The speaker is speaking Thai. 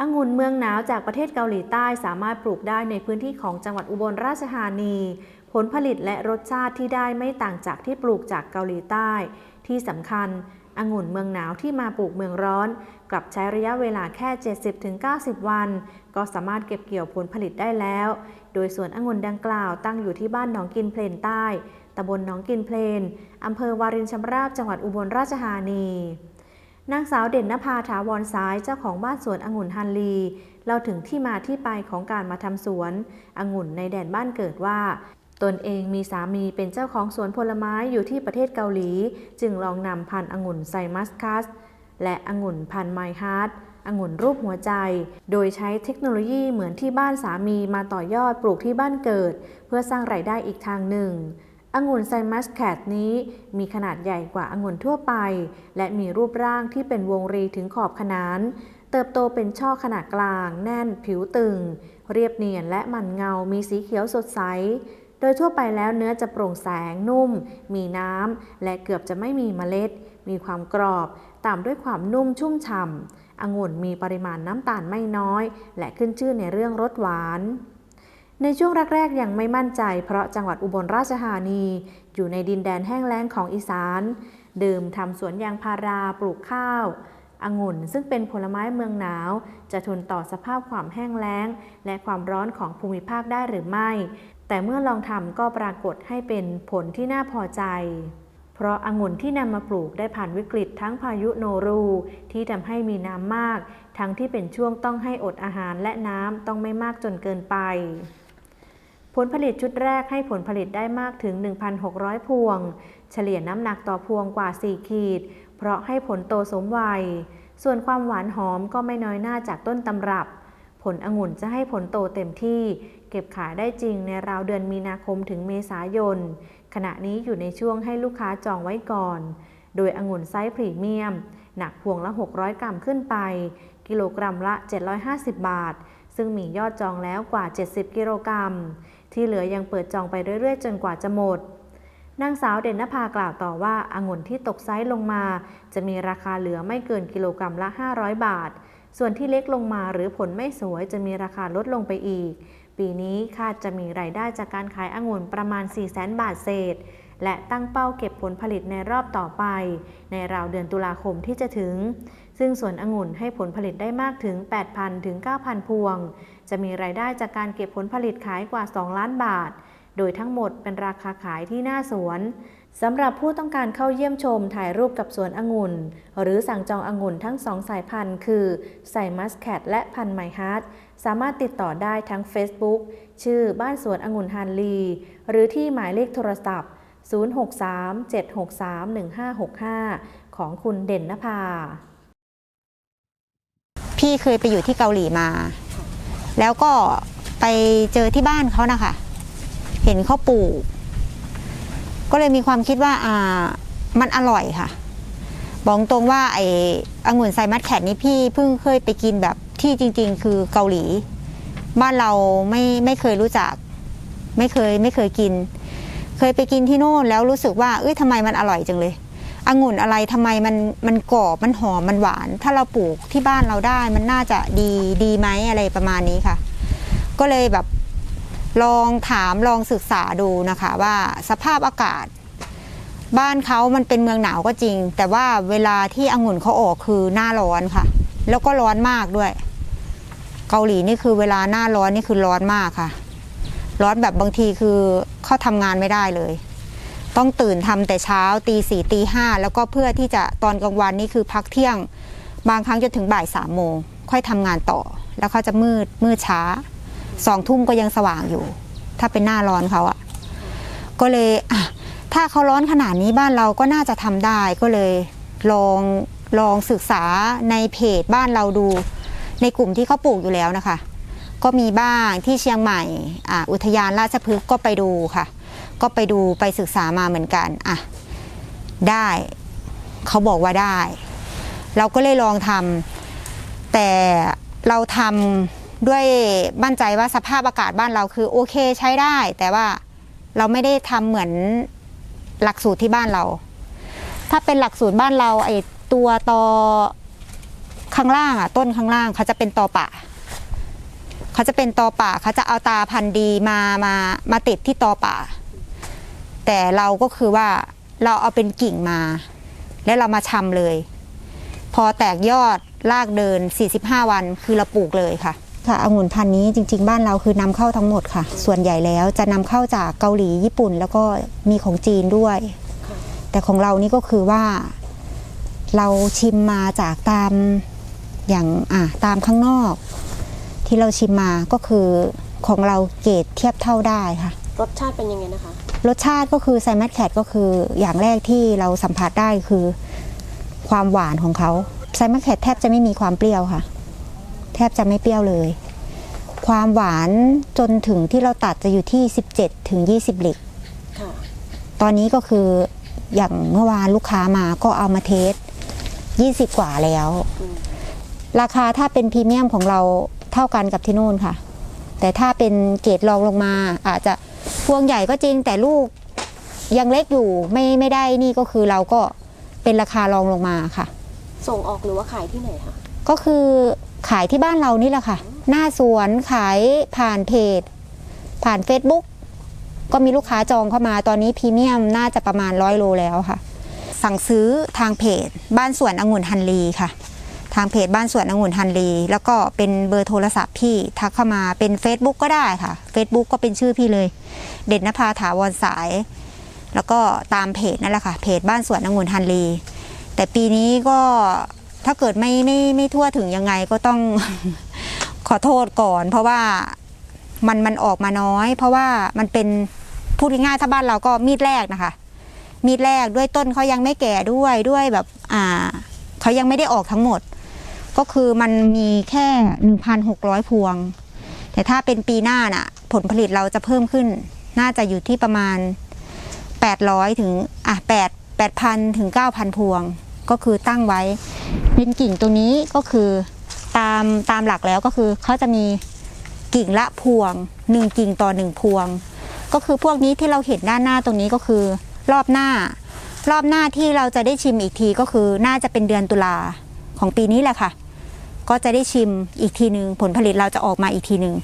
องุ่นเมืองหนาวจากประเทศเกาหลีใต้สามารถปลูกได้ในพื้นที่ของจังหวัดอุบลราชธานี ผลผลิตและรสชาติที่ได้ไม่ต่างจากที่ปลูกจากเกาหลีใต้ ที่สำคัญองุ่นเมืองหนาวที่มาปลูกเมืองร้อน กลับใช้ระยะเวลาแค่ 70-90 วัน ก็สามารถเก็บเกี่ยวผลผลิตได้แล้ว โดยสวนองุ่นดังกล่าวตั้งอยู่ที่บ้านหนองกินเพลนใต้ตำบลหนองกินเพลนอำเภอวารินชำราบจังหวัดอุบลราชธานี นางสาวเด่นนภาถาวรซ้ายเจ้าของบ้านสวนองุ่นฮันลีเล่าถึงที่มาที่ไปของการมาทำสวนองุ่นในแดนบ้านเกิดว่า ตนเองมีสามีเป็นเจ้าของสวนผลไม้อยู่ที่ประเทศเกาหลี จึงลองนำพันธุ์องุ่นไซมัสคัส และองุ่นพันธุ์ไมฮาร์ดองุ่นรูปหัวใจ โดยใช้เทคโนโลยีเหมือนที่บ้านสามีมาต่อยอดปลูกที่บ้านเกิด เพื่อสร้างไรายได้อีกทางหนึ่ง องุ่นไซมัสแคทนี้มีขนาดใหญ่กว่าองุ่นทั่วไป และมีรูปร่างที่เป็นวงรีถึงขอบขนาน เติบโตเป็นช่อขนาดกลาง แน่นผิวตึง เรียบเนียนและมันเงา มีสีเขียวสดใส โดยทั่วไปแล้วเนื้อจะโปร่งแสงนุ่ม มีน้ำ และเกือบจะไม่มีเมล็ด มีความกรอบตามด้วยความนุ่มชุ่มฉ่ำองุ่นมีปริมาณน้ำตาลไม่น้อย และขึ้นชื่อในเรื่องรสหวาน ในช่วงแรกๆยังไม่มั่นใจ เพราะจังหวัดอุบลราชธานี อยู่ในดินแดนแห้งแล้งของอีสานเดิมทำสวนยางพาราปลูกข้าวองุ่นซึ่งเป็นผลไม้เมืองหนาว จะทนต่อสภาพความแห้งแล้ง และความร้อนของภูมิภาคได้หรือไม่ แต่เมื่อลองทำก็ปรากฏให้เป็นผลที่น่าพอใจ เพราะองุ่นที่นำมาปลูกได้ผ่านวิกฤตทั้งพายุโนรู ที่ทำให้มีน้ำมาก ทั้งที่เป็นช่วงต้องให้อดอาหารและน้ำต้องไม่มากจนเกินไป ผลผลิตชุดแรกให้ผลผลิตได้มากถึง 1,600 พวง เฉลี่ยน้ำหนักต่อพวงกว่า 4 ขีด เพราะให้ผลโตสมวัย ส่วนความหวานหอมก็ไม่น้อยหน้าจากต้นตำรับ ผลองุ่นจะให้ผลโตเต็มที่ เก็บขายได้จริงในราวเดือนมีนาคมถึงเมษายน ขณะนี้อยู่ในช่วงให้ลูกค้าจองไว้ก่อน โดยองุ่นไซส์พรีเมียม หนักพวงละ 600 กรัมขึ้นไป กิโลกรัมละ 750 บาท ซึ่งมียอดจองแล้วกว่า 70 กิโลกรัม ที่เหลือยังเปิดจองไปเรื่อยๆ จนกว่าจะหมด นางสาวเด่นนภากล่าวต่อว่าอางุ่นที่ตกไซส์ลงมา จะมีราคาเหลือไม่เกินกิโลกรัมละ 500 บาท ส่วนที่เล็กลงมาหรือผลไม่สวยจะมีราคาลดลงไปอีก ปีนี้คาดจะมีรายได้จากการขายองุ่นประมาณ 400,000บาทเศษ และตั้งเป้าเก็บผลผลิตในรอบต่อไป ในราวเดือนตุลาคมที่จะถึง ซึ่งสวนองุ่นให้ผลผลิตได้มากถึง 8,000ถึง9,000 พวง จะมีรายได้จากการเก็บผลผลิตขายกว่า 2 ล้านบาท โดยทั้งหมดเป็นราคาขายที่หน้าสวนสำหรับผู้ต้องการเข้าเยี่ยมชมถ่ายรูปกับสวนองุ่น หรือสั่งจององุ่นทั้งสองสายพันธุ์คือไซมัสแคทและพันธุ์ไมฮาร์ดสามารถติดต่อได้ทั้ง Facebook ชื่อบ้านสวนองุ่นฮันลี หรือที่หมายเลขโทรศัพท์ 063-763-1565 ของคุณเด่นนภา พี่เคยไปอยู่ที่เกาหลีมา แล้วก็ไปเจอที่บ้านเขานะคะ เห็นเขาปลูก ก็เลยมีความคิดว่าอ่ามันอร่อยค่ะ บอกตรงว่าไอ้องุ่นไซมัสแคทนี่พี่เพิ่งเคยไปกินแบบที่จริง ๆ คือเกาหลี บ้านเราไม่ไม่เคยรู้จัก ไม่เคยไม่เคยกิน เคยไปกินที่โน่นแล้วรู้สึกว่าเอ้ยทำไมมันอร่อยจังเลย องุ่นอะไรทำไมมันมันกรอบมันหอมมันหวาน ถ้าเราปลูกที่บ้านเราได้มันน่าจะดีดีไหมอะไรประมาณนี้ค่ะ ก็เลยแบบลองถามลองศึกษาดูนะคะ ว่าสภาพอากาศ บ้านเขามันเป็นเมืองหนาวก็จริง แต่ว่าเวลาที่องุ่นเขาออกคือหน้าร้อนค่ะ แล้วก็ร้อนมากด้วย เกาหลีนี่คือเวลาหน้าร้อนนี่คือร้อนมากค่ะ ร้อนแบบบางทีคือเขาทำงานไม่ได้เลย ต้องตื่นทำแต่เช้าตีสี่ตีห้าแล้วก็เพื่อที่จะตอนกลางวันนี่คือพักเที่ยง บางครั้งจะถึงบ่ายสามโมงค่อยทำงานต่อ แล้วเขาจะมืดมืดช้าสองทุ่มก็ยังสว่างอยู่ ถ้าเป็นหน้าร้อนเขาอะก็เลยอะถ้าเขาร้อนขนาดนี้บ้านเราก็น่าจะทำได้ก็เลยลองลองศึกษาในเพจบ้านเราดู ในกลุ่มที่เขาปลูกอยู่แล้วนะคะ ก็มีบ้างที่เชียงใหม่ออุทยานราชพฤกษ์ก็ไปดูค่ะ ก็ไปดูไปศึกษามาเหมือนกันอะได้เขาบอกว่าได้ เราก็เลยลองทำแต่เราทำด้วยมั่นใจว่าสภาพอากาศบ้านเราคือโอเคใช้ได้ แต่ว่าเราไม่ได้ทำเหมือนหลักสูตรที่บ้านเรา ถ้าเป็นหลักสูตรบ้านเราไอตัวตอข้างล่างอะต้นข้างล่างเขาจะเป็นตอป่าเขาจะเป็นตอป่าเขาจะเอาตาพันธุ์ดีมามามาติดที่ตอป่า แต่เราก็คือว่าเราเอาเป็นกิ่งมา แล้วเรามาชำเลย พอแตกยอดรากเดิน 45 วันคือเราปลูกเลยค่ะ ค่ะองุ่นพันธุ์นี้จริง ๆ บ้านเราคือนำเข้าทั้งหมดค่ะ ส่วนใหญ่แล้วจะนำเข้าจากเกาหลีญี่ปุ่น แล้วก็มีของจีนด้วย แต่ของเรานี่ก็คือว่า เราชิมมาจากตามอย่างอะตามข้างนอก ที่เราชิมมาก็คือของเราเกรดเทียบเท่าได้ค่ะ รสชาติเป็นยังไงนะคะ รสชาติก็คือไซมัสแคทก็คืออย่างแรกที่เราสัมผัสได้คือความหวานของเขาไซมัสแคทแทบจะไม่มีความเปรี้ยวค่ะ แทบจะไม่เปรี้ยวเลย ความหวานจนถึงที่เราตัดจะอยู่ที่ 17ถึง20ลิตรค่ะตอนนี้ก็คืออย่างเมื่อวานลูกค้ามาก็เอามาเทส 20 กว่าแล้วอืมราคาถ้าเป็นพรีเมียมของเราเท่ากันกับที่นู่นค่ะ แต่ถ้าเป็นเกรดรองลงมาอาจจะ พวงใหญ่ก็จริงแต่ลูกยังเล็กอยู่ไม่ไม่ได้นี่ก็คือเราก็เป็นราคารองลงมาค่ะ ส่งออกหรือว่าขายที่ไหนคะก็คือขายที่บ้านเรานี่แหละค่ะ หน้าสวนขายผ่านเพจ ผ่าน Facebook ก็มีลูกค้าจองเข้ามาตอนนี้พรีเมียมน่าจะประมาณร้อยโลแล้วค่ะ สั่งซื้อทางเพจ บ้านสวนองุ่นฮันลีค่ะ ทางเพจบ้านสวนองุ่นฮันลีแล้วก็เป็นเบอร์โทรศัพท์พี่ทักเข้ามาเป็น Facebook ก็ได้ค่ะ Facebook ก็เป็นชื่อพี่เลย เด่นนภาถาวรสาย แล้วก็ตามเพจนั่นแหละค่ะ เพจบ้านสวนองุ่นฮันลีแต่ปีนี้ก็ถ้าเกิดไม่ไม่ไม่ทั่วถึงยังไงก็ต้อง ขอโทษก่อน เพราะว่ามันมันออกมาน้อย เพราะว่ามันเป็นพูดง่ายๆถ้าบ้านเราก็มีดแรกนะคะ มีดแรกด้วยต้นเขายังไม่แก่ด้วยด้วยแบบ อ่าเขายังไม่ได้ออกทั้งหมด ก็คือมันมีแค่หนึ่งพันหกร้อยพวง แต่ถ้าเป็นปีหน้าน่ะ ผลผลิตเราจะเพิ่มขึ้น น่าจะอยู่ที่ประมาณ 800 ถึงอะ8 8,000 ถึง 9,000 พวง ก็คือตั้งไว้เป็นกิ่งตัวนี้ก็คือตามตามหลักแล้วก็คือเขาจะมีกิ่งละพวง 1 กิ่งต่อ 1 พวง ก็คือพวกนี้ที่เราเห็นด้านหน้าตรงนี้ก็คือรอบหน้า รอบหน้าที่เราจะได้ชิมอีกทีก็คือน่าจะเป็นเดือนตุลาของปีนี้แหละค่ะ ก็จะได้ชิมอีกทีหนึ่งผลผลิตเราจะออกมาอีกทีหนึ่ง